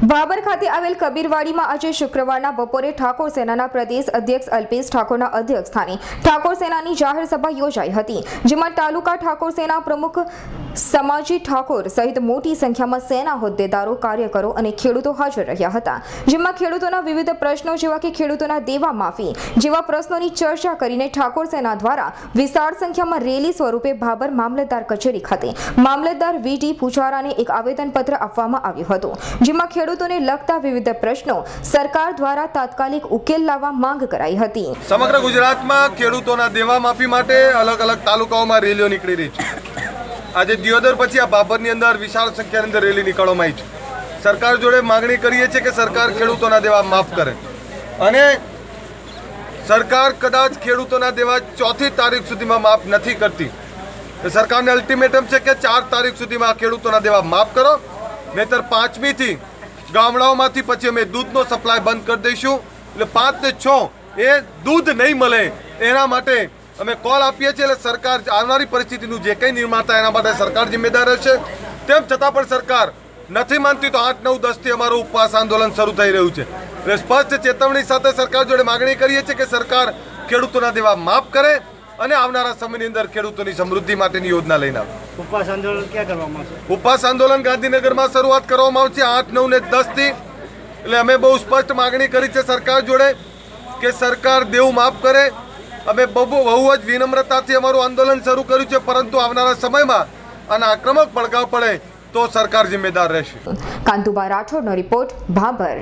ભાબર ખાતે આવેલ કબીરવાડીમાં આજે શુક્રવારના બપોરે ઠાકોર સેનાના પ્રદેશ અધ્યક્ષ અલ્પેશ ઠાકોરના અધ્યક્ષ સ્થાને ઠાકોર સેનાની જાહેર સભા યોજાઈ હતી, જેમાં તાલુકા ઠાકોર સેના પ્રમુખ સમાજી ઠાકોર સહિત મોટી સંખ્યામાં સેના હોદ્દેદારો, કાર્યકરો અને ખેડૂતો હાજર રહ્યા હતા, જેમાં ખેડૂતોના વિવિધ પ્રશ્નો જેવા કે ખેડૂતોના દેવા માફી જેવા પ્રશ્નોની ચર્ચા કરીને ઠાકોર સેના દ્વારા વિશાળ સંખ્યામાં રેલી સ્વરૂપે ભાબર મામલતદાર કચેરી ખાતે મામલતદાર વીટી પૂજારાને એક આવેદનપત્ર આપવામાં આવ્યું હતું, જેમાં ખેડૂતોને લગતા વિવિધ પ્રશ્નો સરકાર દ્વારા તાત્કાલિક ઉકેલ લાવવા માંગ કરાઈ હતી. સમગ્ર ગુજરાતમાં ખેડૂતોના દેવા માફી માટે અલગ અલગ તાલુકાઓમાં રેલીઓ નીકળી રહી છે. આજે દિયોદર પછી આ બાબરની અંદર વિશાળ સંખ્યાની અંદર રેલી નીકળવામાં આવી છે. સરકાર જોડે માગણી કરીએ છીએ કે સરકાર ખેડૂતોના દેવા માફ કરે. અને સરકાર કદાચ ખેડૂતોના દેવા ચોથી તારીખ સુધીમાં માફ નથી કરતી. સરકારને અલ્ટિમેટમ છે કે ચાર તારીખ સુધીમાં ખેડૂતોના દેવા માફ કરો. નહીતર પાંચમીથી ગામડાઓમાંથી પછી અમે દૂધનો સપ્લાય બંધ કરી દઈશું. એટલે પાંચ ને છ એ દૂધ નહીં મળે એના માટે અમે કોલ આપીએ છીએ. એટલે સરકાર આવનારી પરિસ્થિતિનું જે કંઈ નિર્માણ થાય એના માટે સરકાર જિમ્મેદાર રહેશે. તેમ છતાં પણ સરકાર નથી માનતી તો આઠ, નવ દસથી અમારું ઉપવાસ આંદોલન શરૂ થઈ રહ્યું છે. એટલે સ્પષ્ટ ચેતવણી સાથે સરકાર જોડે માગણી કરીએ છીએ કે સરકાર ખેડૂતોના દેવા માફ કરે. અને આવનારા સમયની અંદર ખેડૂતોની સમૃદ્ધિ માટેની યોજના લઈને આવે. ઉપવાસ આંદોલન ક્યાં કરવામાં આવશે? ઉપવાસ આંદોલન ગાંધીનગરમાં શરૂઆત કરવામાં આવશે આઠ નવ ને દસથી. એટલે અમે બહુ સ્પષ્ટ માગણી કરી છે સરકાર જોડે કે સરકાર દેવું માફ કરે. અમે બહુ બહુ જ વિનમ્રતાથી અમારું આંદોલન શરૂ કર્યું છે પરંતુ આવનારા સમયમાં આના આક્રમક પડઘાવ પડે તો સરકાર જિમ્મેદાર રહેશે. કાંતુબા રાઠોડનો રિપોર્ટ ભાબર